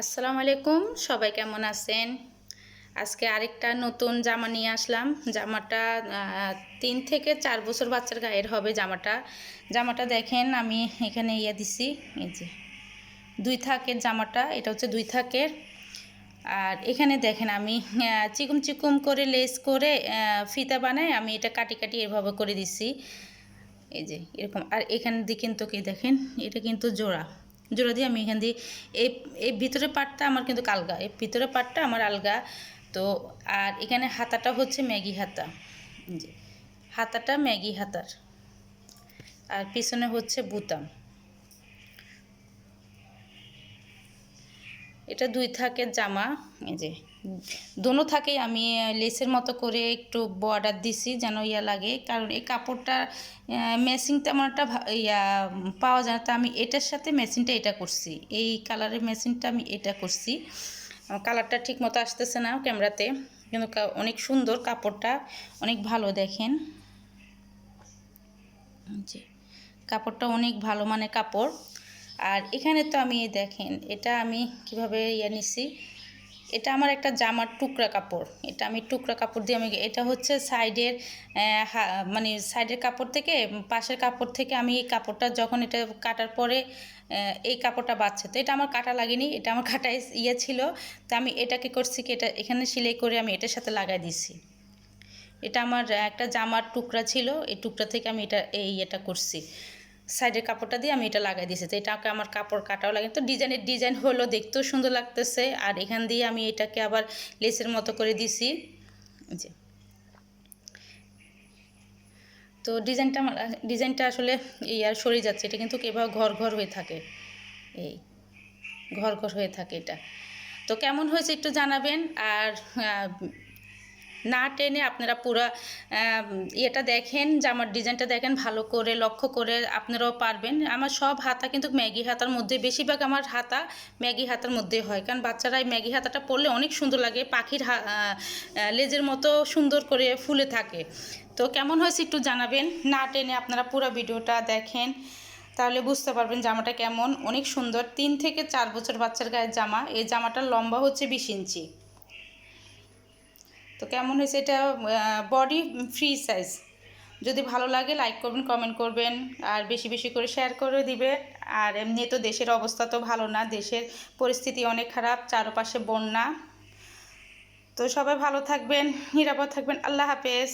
আসসালামু আলাইকুম, সবাই কেমন আছেন? আজকে আরেকটা নতুন জামা নিয়ে আসলাম। জামাটা তিন থেকে চার বছর বাচ্চার গায়ের হবে জামাটা। জামাটা দেখেন, আমি এখানে ইয়ে দিছি, এই যে দুই থাকের জামাটা, এটা হচ্ছে দুই থাকের। আর এখানে দেখেন আমি চিকুম চিকুম করে লেস করে ফিতা বানাই আমি এটা কাটি কাটি এভাবে করে দিছি। এই যে এরকম, আর এখানে দিয়ে কিন্তু কি দেখেন, এটা কিন্তু জোড়া। জোড়া দিয়ে আমি এখান দিয়ে, এই এই ভিতরে পাটটা আমার কিন্তু আলগা এই ভিতরে পাটটা আমার আলগা। তো, আর এখানে হাতাটা হচ্ছে ম্যাগি হাতা। হাতাটা ম্যাগি হাতার। আর পিছনে হচ্ছে বুতাম। এটা দুই থাকের জামা, এই যে। দোনো থাকে আমি লেসের মতো করে একটু বর্ডার দিছি যেন ইয়া লাগে। কারণ এই কাপড়টা ম্যাচিং তেমন একটা ইয়া, পাওয়া যায় না। তো আমি এটার সাথে মেশিনটা এটা করছি। এই কালারের মেশিনটা আমি এটা করছি। কালারটা ঠিক মতো আসতেছে না ক্যামেরাতে। কিন্তু অনেক সুন্দর কাপড়টা, অনেক ভালো দেখেন। জি কাপড়টা অনেক ভালো মানে কাপড়। আর এখানে তো আমি দেখেন, এটা আমি কীভাবে ইয়ে নিছি? এটা আমার একটা জামার টুকরা কাপড়। এটা আমি টুকরা কাপড় দিয়ে আমি, এটা হচ্ছে সাইডের মানে সাইডের কাপড় থেকে, পাশের কাপড় থেকে আমি এই কাপড়টা যখন এটা কাটার পরে এই কাপড়টা বাচ্ছে তো এটা আমার কাটা লাগেনি, এটা আমার কাটা ইয়ে ছিল। তো আমি এটাকে করছি কি, এটা এখানে সেলাই করে আমি এটার সাথে লাগাই দিছি। এটা আমার একটা জামার টুকরা ছিল, এই টুকরা থেকে আমি এটা, এই ইয়েটা করছি। সাইডের কাপড়টা দিয়ে আমি এটা লাগাই দিয়েছি। তো এটাকে আমার কাপড় কাটাও লাগে। তো ডিজাইনের ডিজাইন হলো, দেখতেও সুন্দর লাগতেছে। আর এখান দিয়ে আমি এটাকে আবার লেসের মতো করে দিছি। যে। তো ডিজাইনটা আমার, ডিজাইনটা আসলে এই আর সরে যাচ্ছে। এটা কিন্তু এভাবে ঘর ঘর হয়ে থাকে। এই ঘর ঘর হয়ে থাকে এটা। তো কেমন হয়েছে একটু জানাবেন। আর না টেনে আপনারা পুরো ইয়েটা দেখেন জামার ডিজাইনটা দেখেন, ভালো করে, লক্ষ্য করে আপনারাও পারবেন। আমার সব হাতা কিন্তু ম্যাগি হাতার মধ্যে বেশিরভাগ আমার হাতা ম্যাগি হাতার মধ্যে হয়। কারণ বাচ্চারা এই ম্যাগি হাতাটা পরলে অনেক সুন্দর লাগে, পাখির লেজের মতো সুন্দর করে ফুলে থাকে। তো কেমন হয়েছে একটু জানাবেন, না টেনে আপনারা পুরো ভিডিওটা দেখেন, তাহলে বুঝতে পারবেন জামাটা কেমন, অনেক সুন্দর। তিন থেকে চার বছর বাচ্চার গায়ের জামা, এই জামাটার লম্বা হচ্ছে বিশ ইঞ্চি। তো কেমন হয়েছে এটা বডি ফ্রি সাইজ যদি ভালো লাগে লাইক করবেন কমেন্ট করবেন, আর বেশি বেশি করে শেয়ার করে দিবে। আর এমনি তো দেশের অবস্থা তো ভালো না, দেশের পরিস্থিতি অনেক খারাপ, চারপাশে বন্যা। তো সবাই ভালো থাকবেন, নিরাপদ থাকবেন, আল্লাহ হাফেজ।